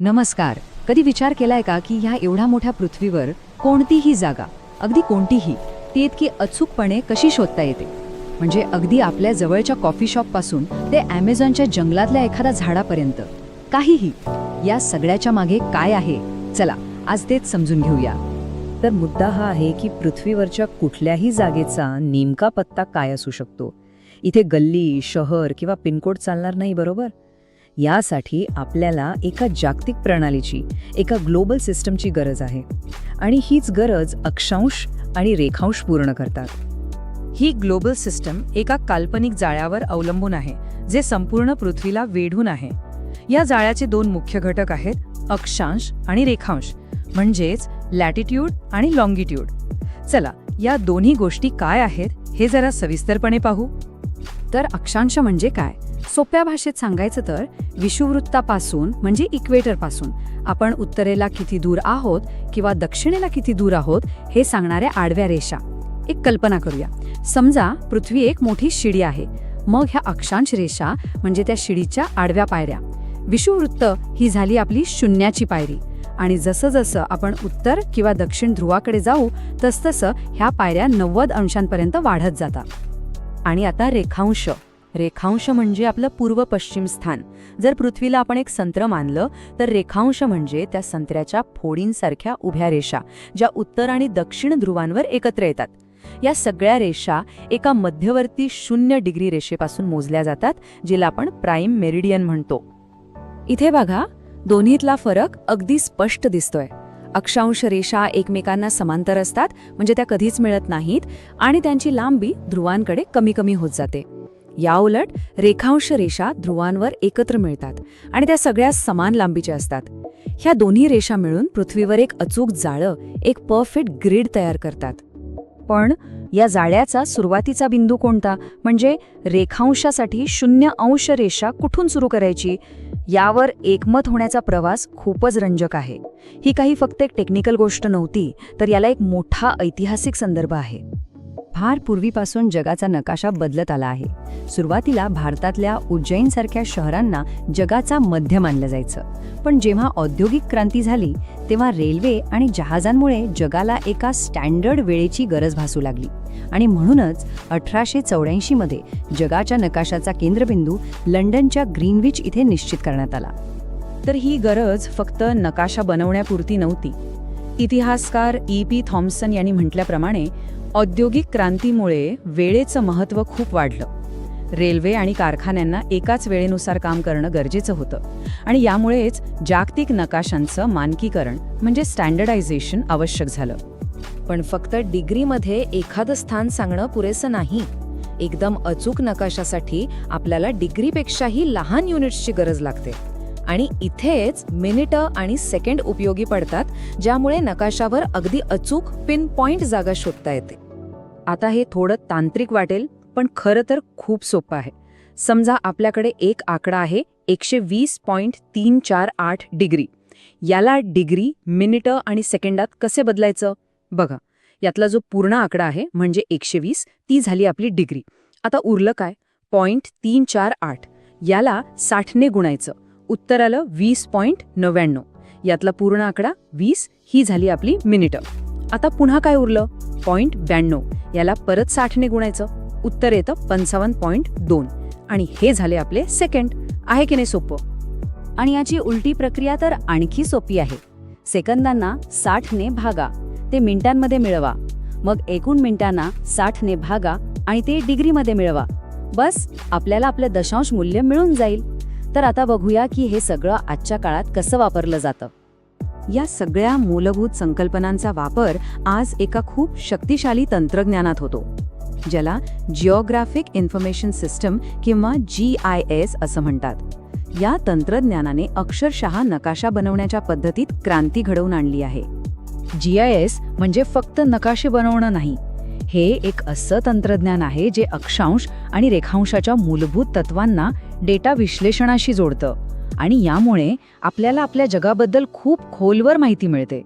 नमस्कार. कधी विचार केलाय का की ह्या एवढ्या मोठ्या पृथ्वीवर कोणतीही जागा अगदी कोणतीही ती इतकी अचूकपणे कशी शोधता येते? म्हणजे अगदी आपल्या जवळच्या कॉफी शॉपपासून ते ॲमेझॉनच्या जंगलातल्या एखाद्या झाडापर्यंत. काहीही. या सगळ्याच्या मागे काय आहे? चला आज तेच समजून घेऊया. तर मुद्दा हा आहे की पृथ्वीवरच्या कुठल्याही जागेचा नेमका पत्ता काय असू शकतो? इथे गल्ली शहर किंवा पिनकोड चालणार नाही बरोबर? यासाठी आपल्याला एका जागतिक प्रणालीची एका ग्लोबल सिस्टमची गरज आहे. आणि हीच गरज अक्षांश आणि रेखांश पूर्ण करतात. ही ग्लोबल सिस्टम एका काल्पनिक जाळ्यावर अवलंबून आहे जे संपूर्ण पृथ्वीला वेढून आहे. या जाळ्याचे दोन मुख्य घटक आहेत अक्षांश आणि रेखांश म्हणजेच लॅटिट्यूड आणि लॉंगिट्यूड चला या दोन्ही गोष्टी काय आहेत हे जरा सविस्तरपणे पाहू. तर अक्षांश म्हणजे काय? सोप्या भाषेत सांगायचं तर विषुववृत्तापासून म्हणजे इक्वेटरपासून आपण उत्तरेला किती दूर आहोत किंवा दक्षिणेला किती दूर आहोत हे सांगणाऱ्या आडव्या रेषा. एक कल्पना करूया. समजा पृथ्वी एक मोठी शिडी आहे. मग ह्या अक्षांश रेषा म्हणजे त्या शिडीच्या आडव्या पायऱ्या. विषुववृत्त ही झाली आपली शून्याची पायरी. आणि जसं जसं आपण उत्तर किंवा दक्षिण ध्रुवाकडे जाऊ तसतसं ह्या पायऱ्या नव्वद अंशांपर्यंत वाढत जातात. आणि आता रेखांश. रेखांश म्हणजे आपलं पूर्व पश्चिम स्थान. जर पृथ्वीला आपण एक संत्र मानलं तर रेखांश म्हणजे त्या संत्र्याच्या फोडींसारख्या उभ्या रेषा ज्या उत्तर आणि दक्षिण ध्रुवांवर एकत्र येतात. या सगळ्या रेषा एका मध्यवर्ती शून्य डिग्री रेषेपासून मोजल्या जातात जिला आपण प्राईम मेरिडियन म्हणतो. इथे बघा दोन्हीतला फरक अगदी स्पष्ट दिसतोय. अक्षांश रेषा एकमेकांना समांतर असतात म्हणजे त्या कधीच मिळत नाहीत आणि त्यांची लांबी ध्रुवांकडे कमी कमी होत जाते. याउलट रेखांश रेषा ध्रुवांवर एकत्र मिळतात आणि त्या सगळ्या समान लांबीच्या असतात. ह्या दोन्ही रेषा मिळून पृथ्वीवर एक अचूक जाळं एक परफेक्ट ग्रीड तयार करतात. पण या जाळ्याचा सुरुवातीचा बिंदू कोणता? म्हणजे रेखांशासाठी शून्य अंश रेषा कुठून सुरू करायची? यावर एकमत होण्याचा प्रवास खूपच रंजक आहे. ही काही फक्त एक टेक्निकल गोष्ट नव्हती तर याला एक मोठा ऐतिहासिक संदर्भ आहे. फार पूर्वीपासून जगाचा नकाशा बदलत आला आहे. सुरुवातीला भारतातल्या उज्जैनसारख्या शहरांना जगाचा मध्य मानलं जायचं. पण जेव्हा औद्योगिक क्रांती झाली तेव्हा रेल्वे आणि जहाजांमुळे जगाला एका स्टँडर्ड वेळेची गरज भासू लागली. आणि म्हणूनच अठराशे चौऱ्याऐंशीमध्ये जगाच्या नकाशाचा केंद्रबिंदू लंडनच्या ग्रीनविच इथे निश्चित करण्यात आला. तर ही गरज फक्त नकाशा बनवण्यापुरती नव्हती. इतिहासकार ई पी थॉम्सन यांनी म्हटल्याप्रमाणे औद्योगिक क्रांतीमुळे वेळेचं महत्त्व खूप वाढलं. रेल्वे आणि कारखान्यांना एकाच वेळेनुसार काम करणं गरजेचं होतं. आणि यामुळेच जागतिक नकाशांचं मानकीकरण म्हणजे स्टँडर्डायझेशन आवश्यक झालं. पण फक्त डिग्रीमध्ये एखादं स्थान सांगणं पुरेसं नाही. एकदम अचूक नकाशासाठी आपल्याला डिग्रीपेक्षाही लहान युनिट्सची गरज लागते. आणि इथेच मिनिटं आणि सेकंड उपयोगी पडतात ज्यामुळे नकाशावर अगदी अचूक पिन पॉइंट जागा शोधता येते. आता हे थोडं तांत्रिक वाटेल पण खरं तर खूप सोपं आहे. समजा आपल्याकडे एक आकडा आहे एकशे वीस पॉईंट तीन चार आठ डिग्री. याला डिग्री मिनिटं आणि सेकंडात कसे बदलायचं? बघा यातला जो पूर्ण आकडा आहे म्हणजे एकशे वीस ती झाली आपली डिग्री. आता उरलं काय? पॉईंट तीन चार आठ. याला साठने गुणायचं. उत्तर आलं वीस पॉईंट नव्याण्णव. यातला पूर्ण आकडा वीस ही झाली आपली मिनिटं. आता पुन्हा काय उरलं? पॉईंट ब्याण्णव याला परत साठने गुणायचं. उत्तर येतं पंचावन्न पॉईंट दोन. आणि हे झाले आपले सेकंड आहे की नाही सोपं? आणि याची उलटी प्रक्रिया तर आणखी सोपी आहे. सेकंदांना साठने भागा. ते मिनिटांमध्ये मिळवा. मग एकूण मिनिटांना साठने भागा आणि ते डिग्रीमध्ये मिळवा. बस आपल्याला आपलं दशांश मूल्य मिळून जाईल. तर आता बघूया की हे सगळं आजच्या काळात कसं वापरलं जातं. या सगळ्या मूलभूत संकल्पनांचा वापर आज एका खूप शक्तिशाली तंत्रज्ञानात होतो ज्याला जिओग्राफिक इन्फॉर्मेशन सिस्टम किंवा जी आय एस असं म्हणतात. या तंत्रज्ञानाने अक्षरशः नकाशा बनवण्याच्या पद्धतीत क्रांती घडवून आणली आहे. जी आय एस म्हणजे फक्त नकाशे बनवणं नाही हे एक असं तंत्रज्ञान आहे जे अक्षांश आणि रेखांशाच्या मूलभूत तत्वांना डेटा विश्लेषणाशी जोडतं. आणि यामुळे आपल्याला आपल्या जगाबद्दल खूप खोलवर माहिती मिळते.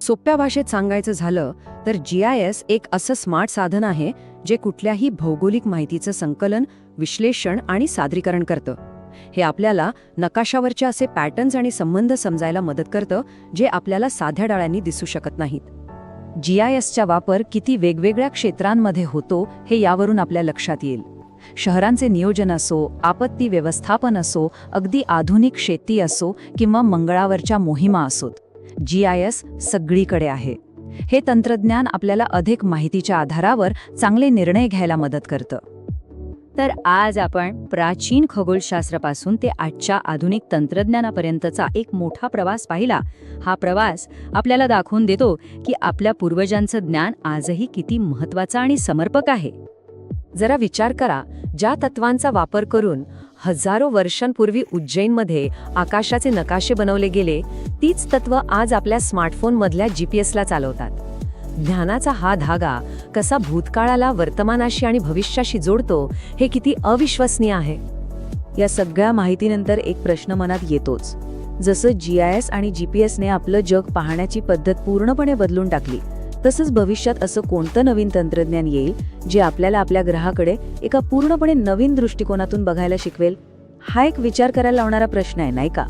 सोप्या भाषेत सांगायचं झालं तर जी आय एस एक असं स्मार्ट साधन आहे जे कुठल्याही भौगोलिक माहितीचं संकलन विश्लेषण आणि सादरीकरण करतं. हे आपल्याला नकाशावरचे असे पॅटर्न्स आणि संबंध समजायला मदत करतं जे आपल्याला साध्या डाळ्यांनी दिसू शकत नाहीत. जी आय एसचा वापर किती वेगवेगळ्या क्षेत्रांमध्ये होतो हे यावरून आपल्या लक्षात येईल. शहरांचे नियोजन असो आपत्ती व्यवस्थापन असो अगदी आधुनिक शेती असो किंवा मंगळावरच्या मोहिमा असोत जी आय एस सगळीकडे आहे. हे तंत्रज्ञान आपल्याला अधिक माहितीच्या आधारावर चांगले निर्णय घ्यायला मदत करतं. तर आज आपण प्राचीन खगोलशास्त्रापासून ते आजच्या आधुनिक तंत्रज्ञानापर्यंतचा एक मोठा प्रवास पाहिला. हा प्रवास आपल्याला दाखवून देतो की आपल्या पूर्वजांचं ज्ञान आजही किती महत्वाचं आणि समर्पक आहे. जरा विचार करा. ज्या तत्वांचा वापर करून हजारो वर्षांपूर्वी उज्जैनमध्ये आकाशाचे नकाशे बनवले गेले तीच तत्व आज आपल्या स्मार्टफोनमधल्या जी पी एसला चालवतात. ज्ञानाचा हा धागा कसा भूतकाळाला वर्तमानाशी आणि भविष्याशी जोडतो हे किती अविश्वसनीय आहे. या सगळ्या माहितीनंतर एक प्रश्न मनात येतोच. जसं जी आय एस आणि जी पी एसने आपलं जग पाहण्याची पद्धत पूर्णपणे बदलून टाकली तसंच भविष्यात असं कोणतं नवीन तंत्रज्ञान येईल जे आपल्याला आपल्या ग्रहाकडे एका पूर्णपणे नवीन दृष्टिकोनातून बघायला शिकवेल? हा एक विचार करायला लावणारा प्रश्न आहे नाही का?